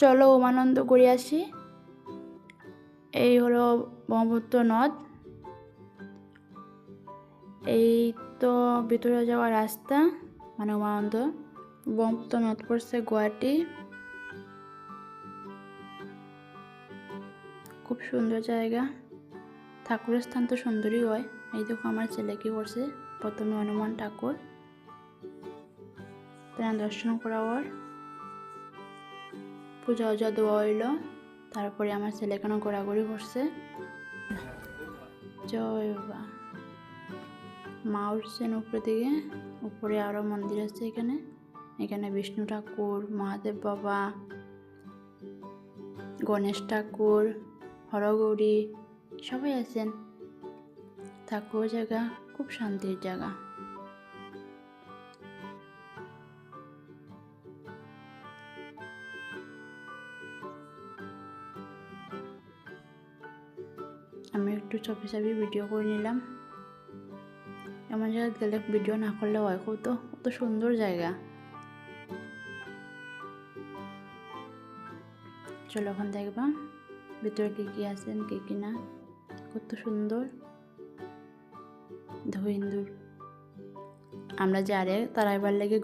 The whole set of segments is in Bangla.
চলো উমানন্দ করে আসি। এই হলো ব্রহ্মপুত্র নদ। এই তো ভিতরে যাওয়ার রাস্তা মানে উমানন্দ। ব্রহ্মপুত্র নদ পড়ছে গুয়াহাটি। খুব সুন্দর জায়গা। ঠাকুরের স্থান তো সুন্দরই হয়। এই দেখো আমার ছেলে কি করছে। প্রথমে হনুমান ঠাকুর। দর্শন করা হওয়ার পূজা উজা দেওয়া হইল, তারপরে আমার ছেলে কেন ঘোরাঘুরি করছে। জয় বাবা। মা উঠছেন উপরে দিকে, উপরে আরও মন্দির আছে এখানে। এখানে বিষ্ণু ঠাকুর, মহাদেব বাবা, গণেশ ঠাকুর, হরগৌরী, সবাই আছেন। ঠাকুর জায়গা, খুব শান্তির জায়গা। আমি একটু চপি চাপি ভিডিও করে নিলাম। এমন জায়গায় গেলে ভিডিও না করলে হয় কত কত সুন্দর জায়গা। চলো এখন দেখবা ভিতরে কী কী আছেন কি কী না। কত সুন্দর। দেখো হিন্দুর আমরা যারে, তারা এবার লেগে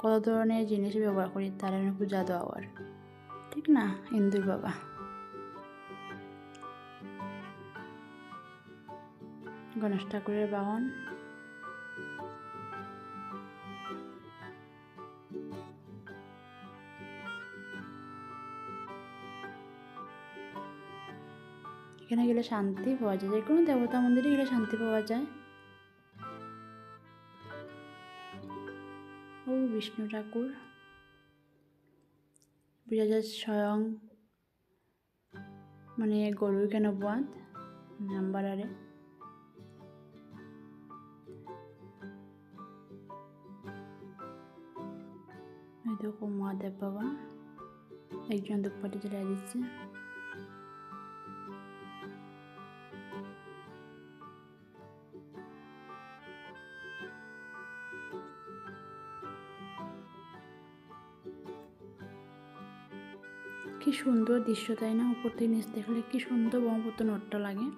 কত ধরনের জিনিস ব্যবহার করি, তারা পূজা দেওয়ার ঠিক না, ইন্দুর বাবা? গণেশ ঠাকুরের বাহন। এখানে গেলে শান্তি পাওয়া যায়। যে কোনো দেবতা মন্দিরে গেলে শান্তি পাওয়া যায়। ও বিষ্ণু ঠাকুর। বোঝা যায় স্বয়ং মানে গরুর কেন বাদ নাম্বার আরে। দেখো মহাদেব বাবা একজন দুপাটি জ্বালিয়ে দিচ্ছে। কি সুন্দর দৃশ্য, তাই না? উপর থেকে নিচ দেখলে কি সুন্দর ব্রহ্মপুত্র নটটা লাগে।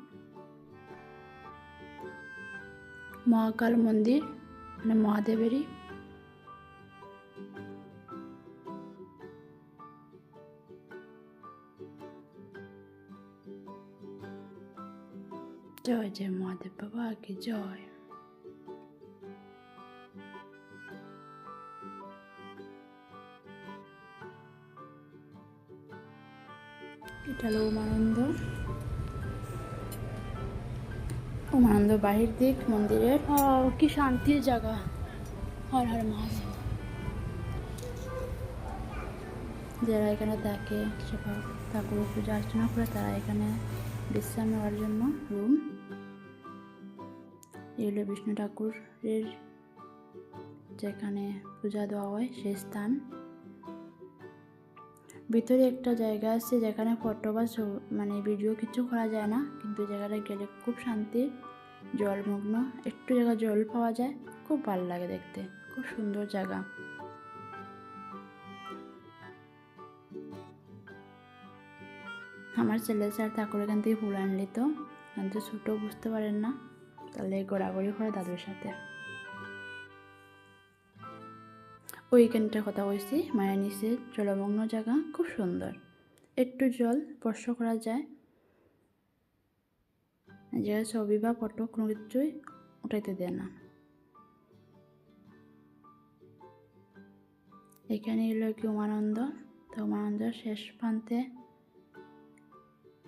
মহাকাল মন্দির মানে মহাদেবেরই জয় জয় মহাদেব বাবা কি জয় এটা হলো উমানন্দ উমানন্দ বাহির দিক মন্দিরের কি শান্তির জায়গা হর হর মহাদেব যারা এখানে থাকে সেসব ঠাকুর পূজা অর্চনা করে তারা এখানে বিশ্রাম নেওয়ার জন্য রুম এগুলো বিষ্ণু ঠাকুরের যেখানে পূজা দেওয়া হয় সেই স্থান। ভিতরে একটা জায়গা আছে যেখানে ফটো বা মানে ভিডিও কিছু করা যায় না, কিন্তু জায়গাটা গেলে খুব শান্তি, জলমগ্ন, একটু জায়গা জল পাওয়া যায়, খুব ভালো লাগে দেখতে, খুব সুন্দর জায়গা। আমার ছেলে স্যার ঠাকুর এখান থেকে ফুল আনলি তো, কিন্তু ছোটো বুঝতে পারেন না। তাহলে ঘোরাঘুরি করে দাদুর সাথে। ওইখানটার কথা কইছি মায়ের নিচে জলমগ্ন জায়গা, খুব সুন্দর। একটু জল স্পর্শ করা যায়। যে ছবি বা ফটো কোনো কিছুই উঠাইতে দেয় না। এখানে এলো কি উমানন্দ। তো উমানন্দ শেষ প্রান্তে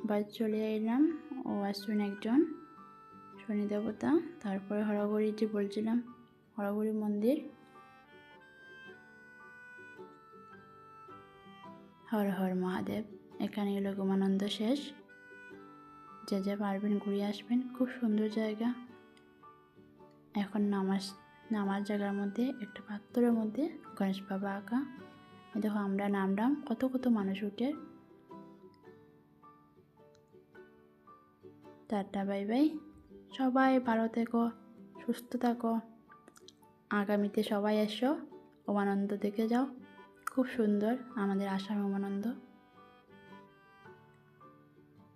বাড়ি চলে এলাম। ও আসুন একজন। শনি দেবতা, তারপরে হরগড়ি যে বলছিলাম হরগড়ি মন্দির। হর হর মহাদেব, এখানে এলো গোমানন্দ শেষ। যে যে পারবেন ঘুরে আসবেন, খুব সুন্দর জায়গা। এখন নামাজ নামার জায়গার মধ্যে, একটা পাত্রের মধ্যে, গণেশ বাবা আঁকা। দেখো আমরা নামলাম কত কত মানুষ উঠে। Tata, bye bye. সবাই ভালো থেকো, সুস্থ থাকো। আগামীতে সবাই এসো, উমানন্দ দেখে যাও। খুব সুন্দর আমাদের আসাম উমানন্দ।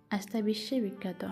আস্থা বিশ্বে বিখ্যাত।